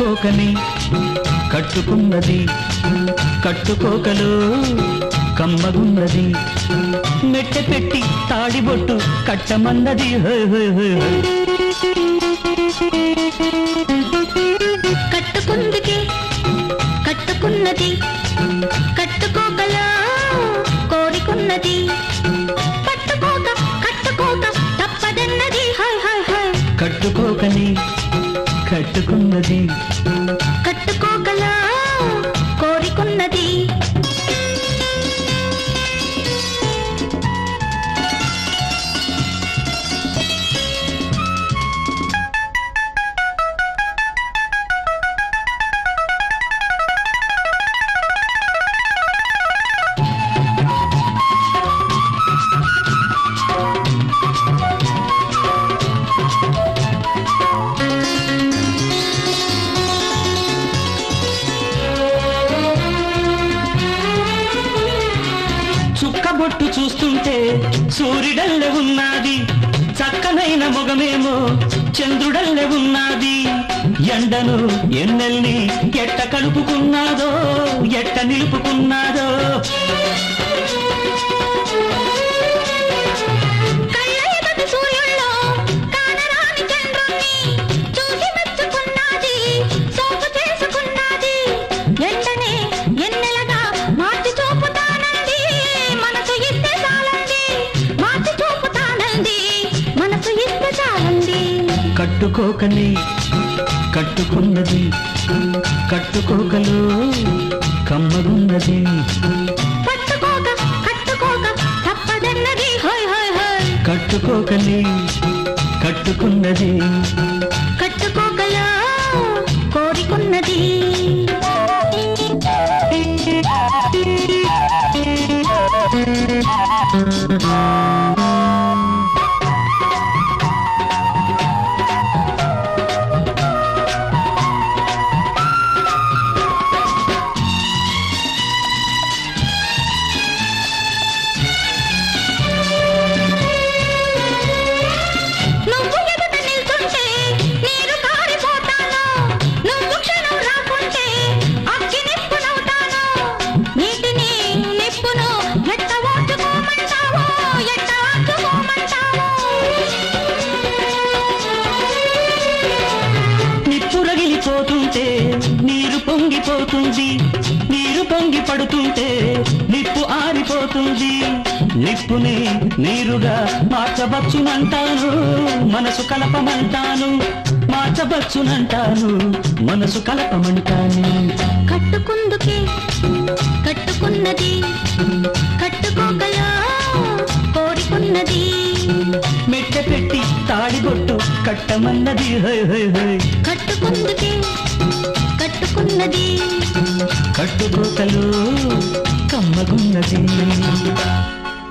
కట్టుకోకని కట్టుకున్నది కట్టుకోకలు కమ్మగున్నది. మెట్టె పెట్టి తాడిబొట్టు కట్టమన్నది. కట్టుకుందుకే కట్టుకున్నది కట్టుకోగలా కోరికున్నది. కట్టుకోకని కట్టుకున్నది. కొట్టు చూస్తుంటే సూర్యుడల్లె ఉన్నది. చక్కనైన మొగమేమో చంద్రుడల్లె ఉన్నది. ఎండను ఎన్నెల్ని ఎట్ట కలుపుకున్నాదో ఎట్ట నిలుపుకున్నాదో. కట్టుకోకని. కట్టుకున్నది కట్టుకోకలు కమ్మగున్నది. పట్టుకోక కట్టుకోక తప్పదన్నది. హోయ్ హోయ్ హోయ్. కట్టుకోకని కట్టుకున్నది. కట్టుకోగలా కోరికున్నది. నువ్వు పొంగిపోతుంది. నీరు పొంగి పడుతుంటే నిప్పు ఆరిపోతుంది. నిప్పుని నీరుగా మార్చవచ్చునంటాను. మనసు కలపమంటాను. మార్చవచ్చునంటాను. మనసు కలపమంటాను. కట్టుకుందుకే కట్టుకున్నది కట్టుకోగలా కోరికున్నది. మెట్ట పెట్టి తాడిబొట్టు కట్టమన్నది కట్టుకుందుకే కట్టుకోకలు కమ్మగున్నది